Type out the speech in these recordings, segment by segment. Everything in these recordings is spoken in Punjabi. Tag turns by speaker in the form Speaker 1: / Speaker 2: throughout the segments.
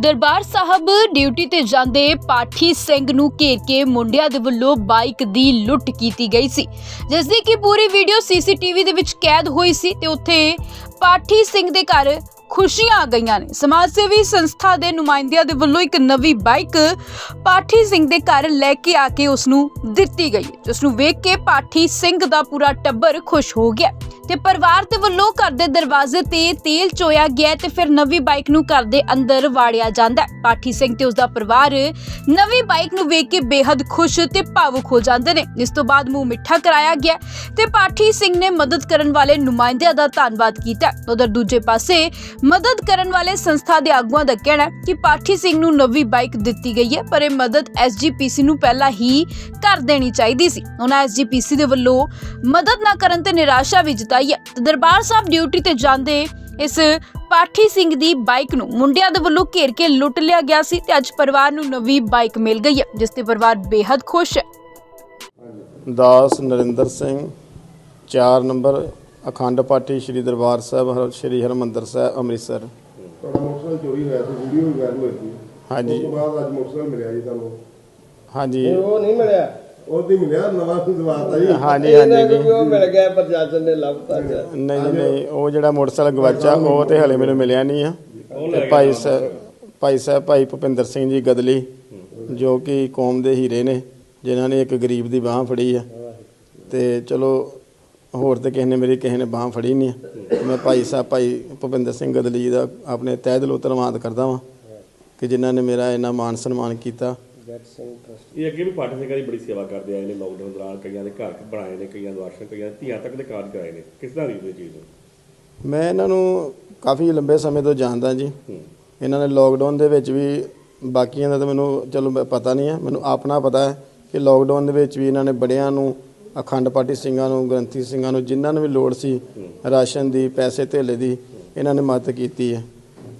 Speaker 1: ਦਰਬਾਰ ਸਾਹਿਬ ਡਿਊਟੀ ਤੇ ਜਾਂਦੇ ਪਾਠੀ ਸਿੰਘ ਨੂੰ ਘੇਰ ਕੇ ਮੁੰਡਿਆਂ ਦੇ ਵੱਲੋਂ ਬਾਈਕ ਦੀ ਲੁੱਟ ਕੀਤੀ ਗਈ ਸੀ ਜਿਸ ਦੀ ਕਿ ਪੂਰੀ ਵੀਡੀਓ ਸੀਸੀਟੀਵੀ ਦੇ ਵਿੱਚ ਕੈਦ ਹੋਈ ਸੀ ਤੇ ਉੱਥੇ ਪਾਠੀ ਸਿੰਘ ਦੇ ਘਰ ਖੁਸ਼ੀਆਂ ਆ ਗਈਆਂ ਨੇ। ਸਮਾਜ ਸੇਵੀ ਸੰਸਥਾ ਦੇ ਨੁਮਾਇੰਦਿਆਂ ਦੇ ਵੱਲੋਂ ਇੱਕ ਨਵੀਂ ਬਾਈਕ ਪਾਠੀ ਸਿੰਘ ਦੇ ਘਰ ਲੈ ਕੇ ਆ ਕੇ ਉਸ ਨੂੰ ਦਿੱਤੀ ਗਈ ਜਿਸ ਨੂੰ ਵੇਖ ਕੇ ਪਾਠੀ ਸਿੰਘ ਦਾ ਪੂਰਾ ਟੱਬਰ ਖੁਸ਼ ਹੋ ਗਿਆ। ਤੇ ਪਰਿਵਾਰ ਦੇ ਵੱਲੋਂ ਘਰ ਦੇ ਦਰਵਾਜ਼ੇ ਤੇ ਤੇਲ ਚੋਇਆ ਗਿਆ ਤੇ ਫਿਰ ਨਵੀਂ ਬਾਈਕ ਨੂੰ ਘਰ ਦੇ ਅੰਦਰ ਵਾੜਿਆ ਜਾਂਦਾ ਪਾਠੀ ਸਿੰਘ ਤੇ ਉਸ ਦਾ ਪਰਿਵਾਰ ਨਵੀਂ ਬਾਈਕ ਨੂੰ ਵੇਖ ਕੇ ਬੇहद ਖੁਸ਼ ਤੇ ਭਾਵੁਕ ਹੋ ਜਾਂਦੇ ਨੇ। ਇਸ ਤੋਂ ਬਾਅਦ ਮੂੰਹ ਮਿੱਠਾ ਕਰਾਇਆ ਗਿਆ ਤੇ ਪਾਠੀ ਸਿੰਘ ਨੇ ਮਦਦ ਕਰਨ ਵਾਲੇ ਨੁਮਾਇੰਦਿਆਂ ਦਾ ਧੰਨਵਾਦ ਕੀਤਾ ਉਧਰ ਦੂਜੇ ਪਾਸੇ ਮਦਦ ਕਰਨ ਵਾਲੇ ਸੰਸਥਾ ਦੇ ਆਗੂਆਂ ਦਾ ਕਹਿਣਾ ਹੈ ਕਿ ਪਾਠੀ ਸਿੰਘ ਨੂੰ ਨਵੀਂ ਬਾਈਕ ਦਿੱਤੀ ਗਈ ਹੈ, ਪਰ ਇਹ ਮਦਦ ਐਸਜੀਪੀਸੀ ਨੂੰ ਪਹਿਲਾਂ ਹੀ ਕਰ ਦੇਣੀ ਚਾਹੀਦੀ ਸੀ। ਉਹਨਾਂ ਐਸਜੀਪੀਸੀ ਦੇ ਵੱਲੋਂ ਮਦਦ ਨਾ ਕਰਨ ਤੇ ਨਿਰਾਸ਼ਾ ਵੀ ਜਤਾਈ ਹੈ ਤੇ ਦਰਬਾਰ ਸਾਹਿਬ ਡਿਊਟੀ ਤੇ ਜਾਂਦੇ ਇਸ ਪਾਠੀ ਸਿੰਘ ਦੀ ਬਾਈਕ ਨੂੰ ਮੁੰਡਿਆਂ ਦੇ ਵੱਲੋਂ ਘੇਰ ਕੇ ਲੁੱਟ ਲਿਆ ਗਿਆ ਸੀ ਤੇ ਅੱਜ ਪਰਿਵਾਰ ਨੂੰ ਨਵੀਂ ਬਾਈਕ ਮਿਲ ਗਈ ਹੈ ਜਿਸ ਤੇ ਪਰਿਵਾਰ ਬੇहद ਖੁਸ਼ ਹੈ।
Speaker 2: ਦਾਸ ਨਰਿੰਦਰ ਸਿੰਘ 4 ਨੰਬਰ ਅਖੰਡ ਪਾਠੀ ਸ੍ਰੀ ਦਰਬਾਰ ਸਾਹਿਬ ਹਰ ਸ੍ਰੀ ਹਰਮੰਦਰ ਸਾਹਿਬ ਅੰਮ੍ਰਿਤਸਰ।
Speaker 3: ਤੁਹਾਡਾ ਮੋਟਰਸਾਈਕਲ ਚੋਰੀ ਹੋਇਆ ਸੀ ਵੀਡੀਓ ਵੀ ਵਾਇਰਲ ਹੋਈ ਸੀ।
Speaker 2: ਹਾਂਜੀ।
Speaker 3: ਉਸ ਤੋਂ ਬਾਅਦ ਅੱਜ ਮੋਟਰਸਾਈਕਲ ਮਿਲਿਆ ਜੀ ਤੁਹਾਨੂੰ।
Speaker 2: ਹਾਂਜੀ।
Speaker 4: ਉਹ ਨਹੀਂ ਮਿਲਿਆ?
Speaker 3: ਉਹ ਤੇ ਮਿਲਿਆ ਨਵਾਂ ਦਵਾਤਾ ਜੀ
Speaker 2: ਹਾਂਜੀ ਹਾਂਜੀ ਜੀ।
Speaker 4: ਉਹ ਮਿਲ ਗਿਆ ਪ੍ਰਸ਼ਾਸਨ ਨੇ ਲੱਭਤਾ
Speaker 2: ਨਹੀਂ ਨਹੀਂ ਉਹ ਜਿਹੜਾ ਮੋਟਰਸਾਈਕਲ ਗਵਾਚਾ ਉਹ ਤੇ ਹਲੇ ਮੈਨੂੰ ਮਿਲਿਆ ਨਹੀਂ ਆ। ਤੇ ਭਾਈ ਸਾਹਿਬ ਭਾਈ ਸਾਹਿਬ ਭਾਈ ਭੁਪਿੰਦਰ ਸਿੰਘ ਜੀ ਗਦਲੀ ਜੋ ਕਿ ਕੌਮ ਦੇ ਹੀਰੇ ਨੇ ਜਿਨ੍ਹਾਂ ਨੇ ਇੱਕ ਗਰੀਬ ਦੀ ਬਾਹ ਫੜੀ ਆ। ਤੇ ਚਲੋ ਹੋਰ ਤੇ ਕਿਸੇ ਨੇ ਮੇਰੀ ਕਿਸੇ ਨੇ ਬਾਹ ਫੜੀ ਨਹੀਂ ਆ। ਮੈਂ ਭਾਈ ਸਾਹਿਬ ਭਾਈ ਭੁਪਿੰਦਰ ਸਿੰਘ ਗਦਲੀ ਜੀ ਦਾ ਆਪਣੇ ਤਹਿ ਦਿਲੋਂ ਧੰਨਵਾਦ ਕਰਦਾ ਵਾਂ ਕਿ ਜਿਨ੍ਹਾਂ ਨੇ ਮੇਰਾ ਇੰਨਾ ਮਾਨ ਸਨਮਾਨ ਕੀਤਾ।
Speaker 5: ਇਹ ਅੱਗੇ ਵੀ ਪਾਠਕ ਸਿੰਘਾਂ ਦੀ ਬੜੀ ਸੇਵਾ ਕਰਦੇ ਆਏ ਨੇ ਲੋਕਡਾਊਨ ਦੌਰਾਨ ਕਈਆਂ ਦੇ ਘਰ ਬਣਾਏ ਨੇ ਕਈਆਂ ਦੇ ਦਰਸ਼ਨ ਕਈਆਂ ਧੀਆਂ ਤੱਕ ਦੇ ਕਾਰਜ ਕਰਾਏ ਨੇ। ਕਿਸ ਤਰ੍ਹਾਂ ਦੀ ਇਹ ਚੀਜ਼ ਨੂੰ
Speaker 2: ਮੈਂ ਇਹਨਾਂ ਨੂੰ ਕਾਫੀ ਲੰਬੇ ਸਮੇਂ ਤੋਂ ਜਾਣਦਾ ਜੀ। ਇਹਨਾਂ ਨੇ ਲੋਕਡਾਊਨ ਦੇ ਵਿੱਚ ਵੀ ਬਾਕੀਆਂ ਦਾ ਤਾਂ ਮੈਨੂੰ ਚਲੋ ਪਤਾ ਨਹੀਂ ਹੈ ਮੈਨੂੰ ਆਪਣਾ ਪਤਾ ਹੈ ਕਿ ਲੋਕਡਾਊਨ ਦੇ ਵਿੱਚ ਵੀ ਇਹਨਾਂ ਨੇ ਬੜਿਆਂ ਨੂੰ ਅਖੰਡ ਪਾਠੀ ਸਿੰਘਾਂ ਨੂੰ ਗ੍ਰੰਥੀ ਸਿੰਘਾਂ ਨੂੰ ਜਿਨ੍ਹਾਂ ਨੂੰ ਵੀ ਲੋੜ ਸੀ ਰਾਸ਼ਨ ਦੀ ਪੈਸੇ ਧੇਲੇ ਦੀ ਇਹਨਾਂ ਨੇ ਮਦਦ ਕੀਤੀ ਹੈ।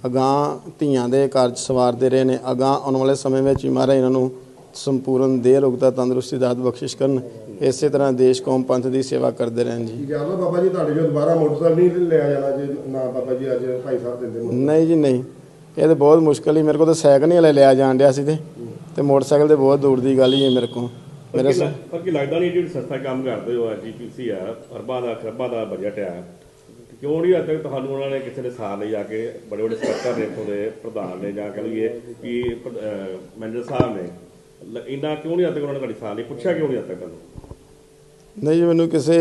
Speaker 2: ਅਗਾਂਹ ਧੀਆਂ ਦੇ ਕਾਰਜ ਸਵਾਰਦੇ ਰਹੇ ਨੇ। ਅਗਾਂਹ ਆਉਣ ਵਾਲੇ ਸਮੇਂ ਵਿੱਚ ਵੀ ਮਹਾਰਾਜ ਇਹਨਾਂ ਨੂੰ ਸੰਪੂਰਨ ਦੇਹ ਰੋਗਤਾ ਤੰਦਰੁਸਤੀ ਦਾਤ ਬਖਸ਼ਿਸ਼ ਕਰਨ। ਇਸੇ ਤਰ੍ਹਾਂ ਦੇਸ਼ ਕੌਮ ਪੰਥ ਦੀ ਸੇਵਾ ਕਰਦੇ ਰਹਿਣ ਜੀ।
Speaker 3: ਕੀ ਗੱਲ ਆ ਬਾਬਾ ਜੀ? ਤੁਹਾਡੇ ਜੋ ਦੁਬਾਰਾ ਮੋਟਰਸਾਈਕਲ ਨਹੀਂ ਲਿਆ ਜਾਣਾ ਜੇ ਨਾ ਬਾਬਾ ਜੀ ਅੱਜ ਭਾਈ ਸਾਹਿਬ ਦਿੰਦੇ ਮੋਟਰਸਾਈਕਲ।
Speaker 2: ਨਹੀਂ ਜੀ ਨਹੀਂ। ਇਹ ਤਾਂ ਬਹੁਤ ਮੁਸ਼ਕਲ ਹੀ ਮੇਰੇ ਕੋਲ ਤਾਂ ਸਾਈਕਲ ਨਹੀਂ ਹਲੇ ਲਿਆ ਜਾਣ ਡਿਆ ਸੀ ਤੇ। ਤੇ ਮੋਟਰਸਾਈਕਲ ਤੇ ਬਹੁਤ ਦੂਰ ਦੀ ਗੱਲ ਹੀ ਹੈ ਮੇਰੇ ਕੋਲ। ਮੇਰੇ
Speaker 5: ਪਰ ਕੀ ਲੱਗਦਾ ਨਹੀਂ ਜਿਹੜੀ ਸੰਸਥਾ ਕੰਮ ਕਰਦੇ ਹੋ? ਜੀਪੀਸੀ ਆ ਅਰਬਾਂ ਦਾ ਖਰਬਾਂ ਦਾ ਬਜਟ ਆ। ਕਿਉਂ ਨਹੀਂ ਅੱਜ ਤੱਕ ਤੁਹਾਨੂੰ ਉਹਨਾਂ ਨੇ ਕਿਸੇ ਦੇ ਸਾਥ ਲਈ ਜਾ ਕੇ ਬੜੇ ਬੜੇ ਸਕੱਤਰ ਨੇ ਇੱਥੋਂ ਦੇ ਪ੍ਰਧਾਨ ਨੇ ਜਾਂ ਕਹ ਲਈਏ ਕਿ ਮੈਨੇਜਰ ਸਾਹਿਬ ਨੇ ਇੰਨਾ ਕਿਉਂ ਨਹੀਂ ਅੱਜ ਤੱਕ ਉਹਨਾਂ ਨੇ ਤੁਹਾਡੀ ਸਾਥ ਲਈ? ਪੁੱਛਿਆ ਕਿਉਂ ਨਹੀਂ ਅੱਜ ਤੱਕ ਤੁਹਾਨੂੰ?
Speaker 2: ਨਹੀਂ ਜੀ ਮੈਨੂੰ ਕਿਸੇ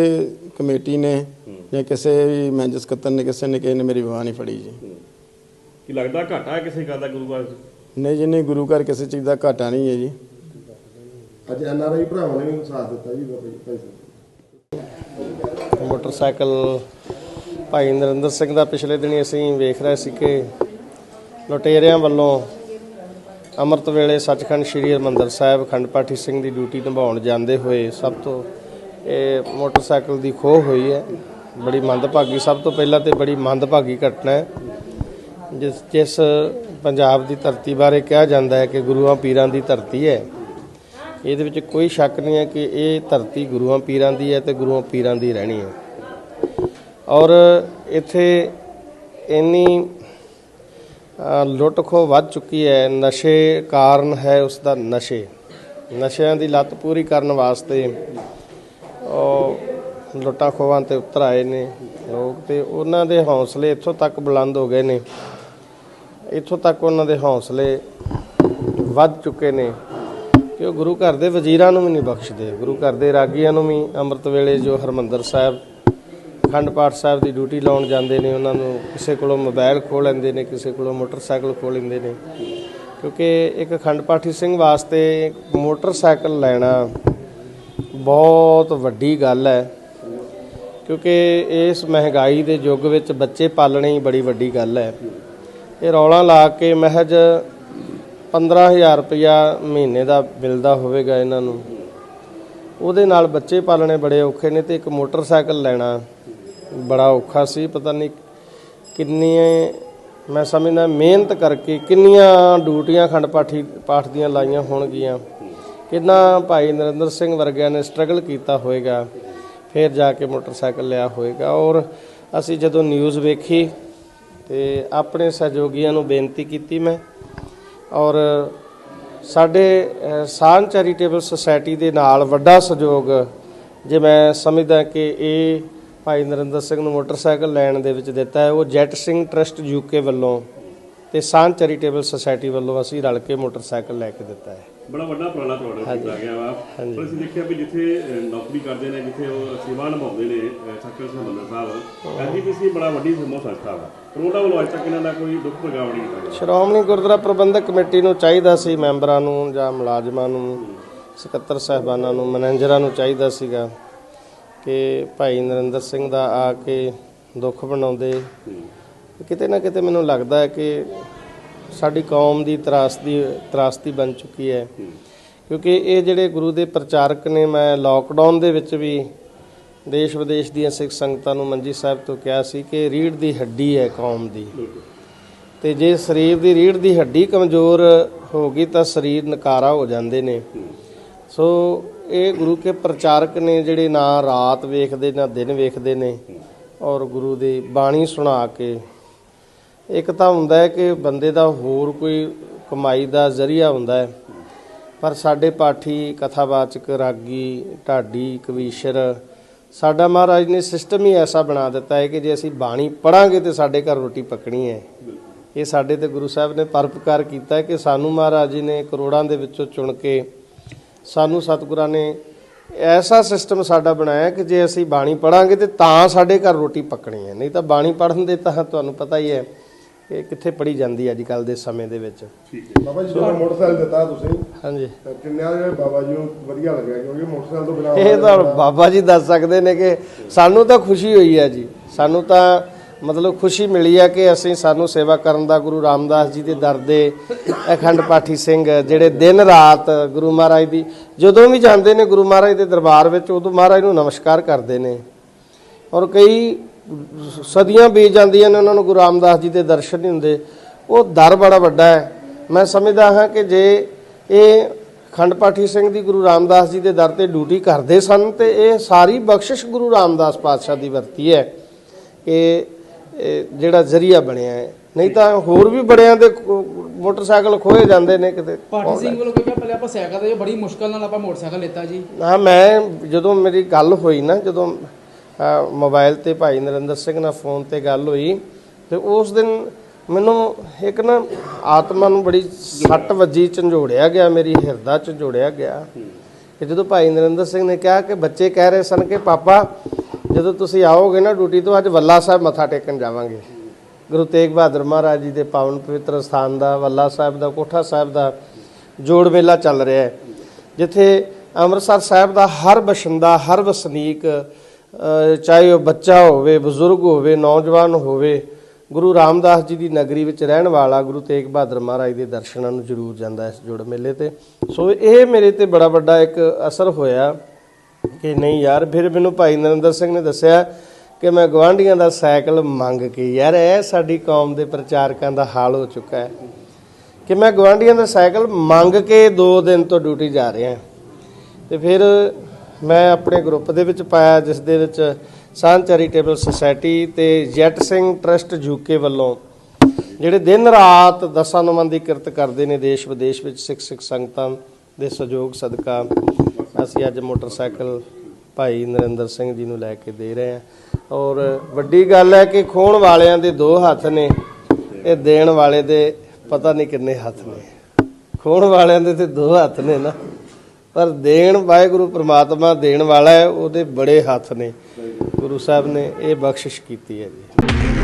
Speaker 2: ਕਮੇਟੀ ਨੇ ਜਾਂ ਕਿਸੇ ਵੀ ਮੈਨੇਜਰ ਸਕੱਤਰ ਨੇ ਕਿਸੇ ਨੇ ਕਿਸੇ ਨੇ ਮੇਰੀ ਬਾਹ ਨਹੀਂ ਫੜੀ ਜੀ।
Speaker 5: ਕੀ ਲੱਗਦਾ ਘਾਟਾ ਹੈ ਕਿਸੇ ਗੱਲ ਦਾ ਗੁਰੂ ਘਰ?
Speaker 2: ਨਹੀਂ ਜੀ ਨਹੀਂ ਗੁਰੂ ਘਰ ਕਿਸੇ ਚੀਜ਼ ਦਾ ਘਾਟਾ ਨਹੀਂ ਹੈ ਜੀ।
Speaker 3: ਅੱਜ ਐਨ ਆਰ ਆਈ ਭਰਾਵਾਂ ਨੇ ਵੀ ਸਾਥ ਦਿੱਤਾ ਜੀ ਬਾਬਾ ਜੀ ਭਾਈ ਸਾਹਿਬ।
Speaker 4: ਮੋਟਰਸਾਈਕਲ ਭਾਈ ਨਰਿੰਦਰ ਸਿੰਘ ਦਾ ਪਿਛਲੇ ਦਿਨੀ ਅਸੀਂ ਵੇਖ ਰਹੇ ਸੀ ਕਿ ਲੁਟੇਰਿਆਂ ਵੱਲੋਂ ਅੰਮ੍ਰਿਤ ਵੇਲੇ ਸੱਚਖੰਡ ਸ੍ਰੀ ਹਰਿਮੰਦਰ ਸਾਹਿਬ ਖੰਡ ਪਾਠੀ ਸਿੰਘ ਦੀ ਡਿਊਟੀ ਨਿਭਾਉਣ ਜਾਂਦੇ ਹੋਏ ਸਭ ਤੋਂ ਇਹ ਮੋਟਰਸਾਈਕਲ ਦੀ ਖੋਹ ਹੋਈ ਹੈ। ਬੜੀ ਮੰਦਭਾਗੀ, ਸਭ ਤੋਂ ਪਹਿਲਾਂ ਤੇ ਬੜੀ ਮੰਦਭਾਗੀ ਘਟਨਾ ਹੈ, ਜਿਸ ਜਿਸ ਪੰਜਾਬ ਦੀ ਧਰਤੀ ਬਾਰੇ ਕਿਹਾ ਜਾਂਦਾ ਹੈ ਕਿ ਗੁਰੂਆਂ ਪੀਰਾਂ ਦੀ ਧਰਤੀ ਹੈ। ਇਹਦੇ ਵਿੱਚ ਕੋਈ ਸ਼ੱਕ ਨਹੀਂ ਹੈ ਕਿ ਇਹ ਧਰਤੀ ਗੁਰੂਆਂ ਪੀਰਾਂ ਦੀ ਹੈ ਤੇ ਗੁਰੂਆਂ ਪੀਰਾਂ ਦੀ ਰਹਿਣੀ ਹੈ। ਔਰ ਇੱਥੇ ਇੰਨੀ ਲੁੱਟ ਖੋਹ ਵੱਧ ਚੁੱਕੀ ਹੈ। ਨਸ਼ੇ ਕਾਰਨ ਹੈ ਉਸ ਦਾ ਨਸ਼ੇ। ਨਸ਼ਿਆਂ ਦੀ ਲੱਤ ਪੂਰੀ ਕਰਨ ਵਾਸਤੇ ਉਹ ਲੁੱਟਾਂ ਖੋਹਾਂ ਤੇ ਉਤਰ ਆਏ ਨੇ ਲੋਕ ਤੇ ਉਹਨਾਂ ਦੇ ਹੌਸਲੇ ਇੱਥੋਂ ਤੱਕ ਬੁਲੰਦ ਹੋ ਗਏ ਨੇ। ਇੱਥੋਂ ਤੱਕ ਉਹਨਾਂ ਦੇ ਹੌਸਲੇ ਵੱਧ ਚੁੱਕੇ ਨੇ ਕਿ ਉਹ ਗੁਰੂ ਘਰ ਦੇ ਵਜ਼ੀਰਾਂ ਨੂੰ ਵੀ ਨਹੀਂ ਬਖਸ਼ਦੇ। ਗੁਰੂ ਘਰ ਦੇ ਰਾਗੀਆਂ ਨੂੰ ਵੀ ਅੰਮ੍ਰਿਤ ਵੇਲੇ ਜੋ ਹਰਮੰਦਰ ਸਾਹਿਬ ਅਖੰਡ ਪਾਠ ਸਾਹਿਬ ਦੀ ਡਿਊਟੀ ਲਾਉਣ ਜਾਂਦੇ ਨੇ, ਉਹਨਾਂ ਨੂੰ ਕਿਸੇ ਕੋਲੋਂ ਮੋਬਾਈਲ ਖੋਹ ਲੈਂਦੇ ਨੇ, ਕਿਸੇ ਕੋਲੋਂ ਮੋਟਰਸਾਈਕਲ ਖੋਹ ਲੈਂਦੇ ਨੇ। ਕਿਉਂਕਿ ਇੱਕ ਅਖੰਡ ਪਾਠੀ ਸਿੰਘ ਵਾਸਤੇ ਮੋਟਰਸਾਈਕਲ ਲੈਣਾ ਬਹੁਤ ਵੱਡੀ ਗੱਲ ਹੈ। ਕਿਉਂਕਿ ਇਸ ਮਹਿੰਗਾਈ ਦੇ ਯੁੱਗ ਵਿੱਚ ਬੱਚੇ ਪਾਲਣੇ ਹੀ ਬੜੀ ਵੱਡੀ ਗੱਲ ਹੈ। ਇਹ ਰੌਲਾ ਲਾ ਕੇ ਮਹਿਜ 15000 ਰੁਪਇਆ ਮਹੀਨੇ ਦਾ ਮਿਲਦਾ ਹੋਵੇਗਾ ਇਹਨਾਂ ਨੂੰ। ਉਹਦੇ ਨਾਲ ਬੱਚੇ ਪਾਲਣੇ ਬੜੇ ਔਖੇ ਨੇ ਤੇ ਇੱਕ ਮੋਟਰਸਾਈਕਲ ਲੈਣਾ ਬੜਾ ਔਖਾ ਸੀ ਪਤਾ ਨਹੀਂ ਕਿੰਨੀ ਮੈਂ ਸਮਝਦਾ ਮਿਹਨਤ ਕਰਕੇ ਕਿੰਨੀਆਂ ਡਿਊਟੀਆਂ ਖੰਡ ਪਾਠੀ ਪਾਠ ਦੀਆਂ ਲਾਈਆਂ ਹੋਣਗੀਆਂ। ਕਿੰਨਾ ਭਾਈ ਨਰਿੰਦਰ ਸਿੰਘ ਵਰਗਿਆਂ ਨੇ ਸਟਰਗਲ ਕੀਤਾ ਹੋਵੇਗਾ ਫਿਰ ਜਾ ਕੇ ਮੋਟਰਸਾਈਕਲ ਲਿਆ ਹੋਵੇਗਾ ਔਰ ਅਸੀਂ ਜਦੋਂ ਨਿਊਜ਼ ਵੇਖੀ ਤੇ ਆਪਣੇ ਸਹਿਯੋਗੀਆਂ ਨੂੰ ਬੇਨਤੀ ਕੀਤੀ ਮੈਂ ਔਰ ਸਾਡੇ ਅ, ਸਾਨ ਚੈਰੀਟੇਬਲ ਸੁਸਾਇਟੀ ਦੇ ਨਾਲ ਵੱਡਾ ਸਹਿਯੋਗ ਜੇ ਮੈਂ ਸਮਝਦਾ ਕਿ ਇਹ ਭਾਈ ਨਰਿੰਦਰ ਸਿੰਘ ਨੂੰ ਮੋਟਰਸਾਈਕਲ ਲੈਣ ਦੇ ਵਿੱਚ ਦਿੱਤਾ ਹੈ। ਉਹ ਜੈਟ ਸਿੰਘ ਟਰਸਟ ਯੂਕੇ ਵੱਲੋਂ ਤੇ ਸਾਨ ਚੈਰੀਟੇਬਲ ਸੁਸਾਇਟੀ ਵੱਲੋਂ ਅਸੀਂ ਰਲ ਕੇ ਮੋਟਰਸਾਈਕਲ ਲੈ ਕੇ ਦਿੱਤਾ ਹੈ।
Speaker 5: ਬੜਾ ਵੱਡਾ ਉਪਰਾਲਾ ਤੁਹਾਡਾ ਕੀਤਾ ਗਿਆ ਵਾ। ਪਰ ਅਸੀਂ ਦੇਖਿਆ ਵੀ ਜਿੱਥੇ ਨੌਕਰੀ ਕਰਦੇ ਨੇ ਜਿੱਥੇ ਉਹ ਸੇਵਾ ਨਿਭਾਉਂਦੇ ਨੇ ਸੱਕਰ ਸਿੰਘ ਸਾਹਿਬ ਐਨਜੀਪੀਸੀ ਬੜਾ ਵੱਡੀ ਸਮੂਹ ਸੰਸਥਾ ਵਾ। ਉਹਦਾ ਵੱਲੋਂ ਅੱਜ ਤੱਕ ਇਹਨਾਂ ਦਾ ਕੋਈ ਦੁੱਖ ਪ੍ਰਗਾਵ ਨਹੀਂ ਕੀਤਾ
Speaker 4: ਸ਼੍ਰੋਮਣੀ ਗੁਰਦੁਆਰਾ ਪ੍ਰਬੰਧਕ ਕਮੇਟੀ ਨੂੰ ਚਾਹੀਦਾ ਸੀ ਮੈਂਬਰਾਂ ਨੂੰ ਜਾਂ ਮੁਲਾਜ਼ਮਾਂ ਨੂੰ ਸਕੱਤਰ ਸਾਹਿਬਾਨਾਂ ਨੂੰ ਮੈਨੇਜਰਾਂ ਨੂੰ ਚਾਹੀਦਾ ਸੀਗਾ। ਕਿ ਭਾਈ ਨਰਿੰਦਰ ਸਿੰਘ ਦਾ ਆ ਕੇ ਦੁੱਖ ਬਣਾਉਂਦੇ ਕਿਤੇ ਨਾ ਕਿਤੇ ਮੈਨੂੰ ਲੱਗਦਾ ਹੈ ਕਿ ਸਾਡੀ ਕੌਮ ਦੀ ਤਰਾਸਦੀ ਤਰਾਸਦੀ ਬਣ ਚੁੱਕੀ ਹੈ। ਕਿਉਂਕਿ ਇਹ ਜਿਹੜੇ ਗੁਰੂ ਦੇ ਪ੍ਰਚਾਰਕ ਨੇ, ਮੈਂ ਲੋਕਡਾਊਨ ਦੇ ਵਿੱਚ ਵੀ ਦੇਸ਼ ਵਿਦੇਸ਼ ਦੀਆਂ ਸਿੱਖ ਸੰਗਤਾਂ ਨੂੰ ਮੰਜੀ ਸਾਹਿਬ ਤੋਂ ਕਿਹਾ ਸੀ ਕਿ ਰੀੜ ਦੀ ਹੱਡੀ ਹੈ ਕੌਮ ਦੀ। ਤੇ ਜੇ ਸਰੀਰ ਦੀ ਰੀੜ ਦੀ ਹੱਡੀ ਕਮਜ਼ੋਰ ਹੋ ਗਈ ਤਾਂ ਸਰੀਰ ਨਕਾਰਾ ਹੋ ਜਾਂਦੇ ਨੇ। ਸੋ ਇਹ ਗੁਰੂ ਕੇ ਪ੍ਰਚਾਰਕ ਨੇ ਜਿਹੜੇ ਨਾ ਰਾਤ ਵੇਖਦੇ, ਨਾ ਦਿਨ ਵੇਖਦੇ ਨੇ ਔਰ ਗੁਰੂ ਦੀ ਬਾਣੀ ਸੁਣਾ ਕੇ ਇੱਕ ਤਾਂ ਹੁੰਦਾ ਹੈ ਕਿ ਬੰਦੇ ਦਾ ਹੋਰ ਕੋਈ ਕਮਾਈ ਦਾ ਜ਼ਰੀਆ ਹੁੰਦਾ ਹੈ, ਪਰ ਸਾਡੇ ਪਾਠੀ ਕਥਾਵਾਚਕ, ਰਾਗੀ, ਢਾਡੀ, ਕਵੀਸ਼ਰ, ਸਾਡਾ ਮਹਾਰਾਜ ਨੇ ਸਿਸਟਮ ਹੀ ਐਸਾ ਬਣਾ ਦਿੱਤਾ ਹੈ ਕਿ ਜੇ ਅਸੀਂ ਬਾਣੀ ਪੜਾਂਗੇ ਤੇ ਸਾਡੇ ਘਰ ਰੋਟੀ ਪੱਕਣੀ ਹੈ। ਇਹ ਸਾਡੇ ਤੇ ਗੁਰੂ ਸਾਹਿਬ ਨੇ ਪਰਪਕਾਰ ਕੀਤਾ ਕਿ ਸਾਨੂੰ ਮਹਾਰਾਜ ਜੀ ਨੇ ਕਰੋੜਾਂ ਦੇ ਵਿੱਚੋਂ ਚੁਣ ਕੇ ਸਾਨੂੰ ਸਤਿਗੁਰਾਂ ਨੇ ਐਸਾ ਸਿਸਟਮ ਸਾਡਾ ਬਣਾਇਆ ਕਿ ਜੇ ਅਸੀਂ ਬਾਣੀ ਪੜਾਂਗੇ ਤੇ ਤਾਂ ਸਾਡੇ ਘਰ ਰੋਟੀ ਪੱਕਣੀ ਹੈ। ਨਹੀਂ ਤਾਂ ਬਾਣੀ ਪੜਨ ਦੇ ਤਾਂ ਤੁਹਾਨੂੰ ਪਤਾ ਹੀ ਹੈ ਕਿ ਕਿੱਥੇ ਪੜੀ ਜਾਂਦੀ ਹੈ ਅੱਜ ਕੱਲ ਦੇ ਸਮੇਂ ਦੇ ਵਿੱਚ।
Speaker 3: ਬਾਬਾ ਜੀ ਤੁਹਾਨੂੰ ਮੋਟਰਸਾਈਕਲ ਦਿੱਤਾ ਤੁਸੀਂ।
Speaker 4: ਹਾਂਜੀ।
Speaker 3: ਕਿੰਨਿਆਂ ਦੇ ਬਾਬਾ ਜੀ ਨੂੰ ਵਧੀਆ ਲੱਗਿਆ ਕਿਉਂਕਿ ਮੋਟਰਸਾਈਕਲ ਤੋਂ ਬਿਨਾਂ
Speaker 4: ਇਹ ਤਾਂ ਬਾਬਾ ਜੀ ਦੱਸ ਸਕਦੇ ਨੇ ਕਿ ਸਾਨੂੰ ਤਾਂ ਖੁਸ਼ੀ ਹੋਈ ਹੈ ਜੀ। ਸਾਨੂੰ ਤਾਂ ਮਤਲਬ ਖੁਸ਼ੀ ਮਿਲੀ ਹੈ ਕਿ ਅਸੀਂ ਸਾਨੂੰ ਸੇਵਾ ਕਰਨ ਦਾ ਗੁਰੂ ਰਾਮਦਾਸ ਜੀ ਦੇ ਦਰ ਦੇ ਅਖੰਡ ਪਾਠੀ ਸਿੰਘ ਜਿਹੜੇ ਦਿਨ ਰਾਤ ਗੁਰੂ ਮਹਾਰਾਜ ਦੀ, ਜਦੋਂ ਵੀ ਜਾਂਦੇ ਨੇ ਗੁਰੂ ਮਹਾਰਾਜ ਦੇ ਦਰਬਾਰ ਵਿੱਚ, ਉਦੋਂ ਮਹਾਰਾਜ ਨੂੰ ਨਮਸਕਾਰ ਕਰਦੇ ਨੇ। ਔਰ ਕਈ ਸਦੀਆਂ ਬੀਤ ਜਾਂਦੀਆਂ ਨੇ, ਉਹਨਾਂ ਨੂੰ ਗੁਰੂ ਰਾਮਦਾਸ ਜੀ ਦੇ ਦਰਸ਼ਨ ਨਹੀਂ ਹੁੰਦੇ। ਉਹ ਦਰ ਬੜਾ ਵੱਡਾ ਹੈ। ਮੈਂ ਸਮਝਦਾ ਹਾਂ ਕਿ ਜੇ ਇਹ ਖੰਡ ਪਾਠੀ ਸਿੰਘ ਦੀ ਗੁਰੂ ਰਾਮਦਾਸ ਜੀ ਦੇ ਦਰ ਤੇ ਡਿਊਟੀ ਕਰਦੇ ਸਨ, ਤੇ ਇਹ ਸਾਰੀ ਬਖਸ਼ਿਸ਼ ਗੁਰੂ ਰਾਮਦਾਸ ਪਾਤਸ਼ਾਹ ਦੀ ਵਰਤੀ ਹੈ ਕਿ ਜਿਹੜਾ ਜ਼ਰੀਆ ਬਣਿਆ ਹੈ। ਨਹੀਂ ਤਾਂ ਹੋਰ ਵੀ ਬੜਿਆਂ ਦੇ ਮੋਟਰਸਾਈਕਲ ਖੋਏ ਜਾਂਦੇ ਨੇ ਕਿਤੇ।
Speaker 6: ਪਾਠੀ ਸਿੰਘ ਵੱਲੋਂ ਕਿਹਾ ਪਹਿਲੇ ਆਪਾਂ ਸਾਈਕਲ ਤੇ ਬੜੀ ਮੁਸ਼ਕਲ ਨਾਲ ਆਪਾਂ ਮੋਟਰਸਾਈਕਲ ਲਿੱਤਾ ਜੀ।
Speaker 4: ਹਾਂ ਮੈਂ ਜਦੋਂ ਮੇਰੀ ਗੱਲ ਹੋਈ ਨਾ ਜਦੋਂ ਮੋਬਾਈਲ ਤੇ ਭਾਈ ਨਰਿੰਦਰ ਸਿੰਘ ਨਾਲ ਫੋਨ ਤੇ ਗੱਲ ਹੋਈ ਤੇ ਉਸ ਦਿਨ ਮੈਨੂੰ ਇੱਕ ਨਾ ਆਤਮਾ ਨੂੰ ਬੜੀ ਸੱਟ ਵੱਜੀ ਝੰਜੋੜਿਆ ਗਿਆ ਮੇਰੀ ਹਿਰਦਾ ਝੰਜੋੜਿਆ ਗਿਆ। ਕਿ ਜਦੋਂ ਭਾਈ ਨਰਿੰਦਰ ਸਿੰਘ ਨੇ ਕਿਹਾ ਕਿ ਬੱਚੇ ਕਹਿ ਰਹੇ ਸਨ ਕਿ ਪਾਪਾ ਜਦੋਂ ਤੁਸੀਂ ਆਓਗੇ ਨਾ ਡਿਊਟੀ ਤੋਂ, ਅੱਜ ਵੱਲਾ ਸਾਹਿਬ ਮੱਥਾ ਟੇਕਣ ਜਾਵਾਂਗੇ। ਗੁਰੂ ਤੇਗ ਬਹਾਦਰ ਮਹਾਰਾਜ ਜੀ ਦੇ ਪਾਵਨ ਪਵਿੱਤਰ ਸਥਾਨ ਦਾ, ਵੱਲਾ ਸਾਹਿਬ ਦਾ, ਕੋਠਾ ਸਾਹਿਬ ਦਾ ਜੋੜ ਮੇਲਾ ਚੱਲ ਰਿਹਾ ਹੈ। ਜਿੱਥੇ ਅੰਮ੍ਰਿਤਸਰ ਸਾਹਿਬ ਦਾ ਹਰ ਬਸ਼ਿੰਦਾ, ਹਰ ਵਸਨੀਕ ਚਾਹੇ ਉਹ ਬੱਚਾ ਹੋਵੇ, ਬਜ਼ੁਰਗ ਹੋਵੇ, ਨੌਜਵਾਨ ਹੋਵੇ, ਗੁਰੂ ਰਾਮਦਾਸ ਜੀ ਦੀ ਨਗਰੀ ਵਿੱਚ ਰਹਿਣ ਵਾਲਾ ਗੁਰੂ ਤੇਗ ਬਹਾਦਰ ਮਹਾਰਾਜ ਦੇ ਦਰਸ਼ਨਾਂ ਨੂੰ ਜ਼ਰੂਰ ਜਾਂਦਾ ਇਸ ਜੋੜ ਮੇਲੇ ਤੇ। ਸੋ ਇਹ ਮੇਰੇ ਤੇ ਬੜਾ ਵੱਡਾ ਇੱਕ ਅਸਰ ਹੋਇਆ। ਕਿ ਨਹੀਂ ਯਾਰ, ਫਿਰ ਮੈਨੂੰ ਭਾਈ ਨਰਿੰਦਰ ਸਿੰਘ ਨੇ ਦੱਸਿਆ ਕਿ ਮੈਂ ਗਵਾਂਢੀਆਂ ਦਾ ਸਾਈਕਲ ਮੰਗ ਕੇ, ਯਾਰ ਇਹ ਸਾਡੀ ਕੌਮ ਦੇ ਪ੍ਰਚਾਰਕਾਂ ਦਾ ਹਾਲ ਹੋ ਚੁੱਕਾ ਹੈ ਕਿ ਮੈਂ ਗਵਾਂਢੀਆਂ ਦਾ ਸਾਈਕਲ ਮੰਗ ਕੇ 2 ਦਿਨ ਤੋਂ ਡਿਊਟੀ ਜਾ ਰਿਹਾ ਤੇ ਫਿਰ ਮੈਂ ਆਪਣੇ ਗਰੁੱਪ ਦੇ ਵਿੱਚ ਪਾਇਆ, ਜਿਸ ਦੇ ਵਿੱਚ ਸਾਨ ਚੈਰੀਟੇਬਲ ਸੁਸਾਇਟੀ ਤੇ ਜੈਟ ਸਿੰਘ ਟਰਸਟ ਯੂਕੇ ਵੱਲੋਂ ਜਿਹੜੇ ਦਿਨ ਰਾਤ ਦਸਾਂ ਨੌਵਾਂ ਦੀ ਕਿਰਤ ਕਰਦੇ ਨੇ ਦੇਸ਼ ਵਿਦੇਸ਼ ਵਿੱਚ ਸਿੱਖ ਸਿੱਖ ਸੰਗਤਾਂ ਦੇ ਸਹਿਯੋਗ, ਸਦਕਾ ਅਸੀਂ ਅੱਜ ਮੋਟਰਸਾਈਕਲ ਭਾਈ ਨਰਿੰਦਰ ਸਿੰਘ ਜੀ ਨੂੰ ਲੈ ਕੇ ਦੇ ਰਹੇ ਹਾਂ। ਔਰ ਵੱਡੀ ਗੱਲ ਹੈ ਕਿ ਖੋਣ ਵਾਲਿਆਂ ਦੇ ਦੋ ਹੱਥ ਨੇ, ਇਹ ਦੇਣ ਵਾਲੇ ਦੇ ਪਤਾ ਨਹੀਂ ਕਿੰਨੇ ਹੱਥ ਨੇ। ਖੋਣ ਵਾਲਿਆਂ ਦੇ ਤੇ ਦੋ ਹੱਥ ਨੇ ਨਾ। ਪਰ ਦੇਣ ਵਾਹਿਗੁਰੂ ਪ੍ਰਮਾਤਮਾ ਦੇਣ ਵਾਲਾ ਹੈ, ਉਹਦੇ ਬੜੇ ਹੱਥ ਨੇ। ਗੁਰੂ ਸਾਹਿਬ ਨੇ ਇਹ ਬਖਸ਼ਿਸ਼ ਕੀਤੀ ਹੈ ਜੀ।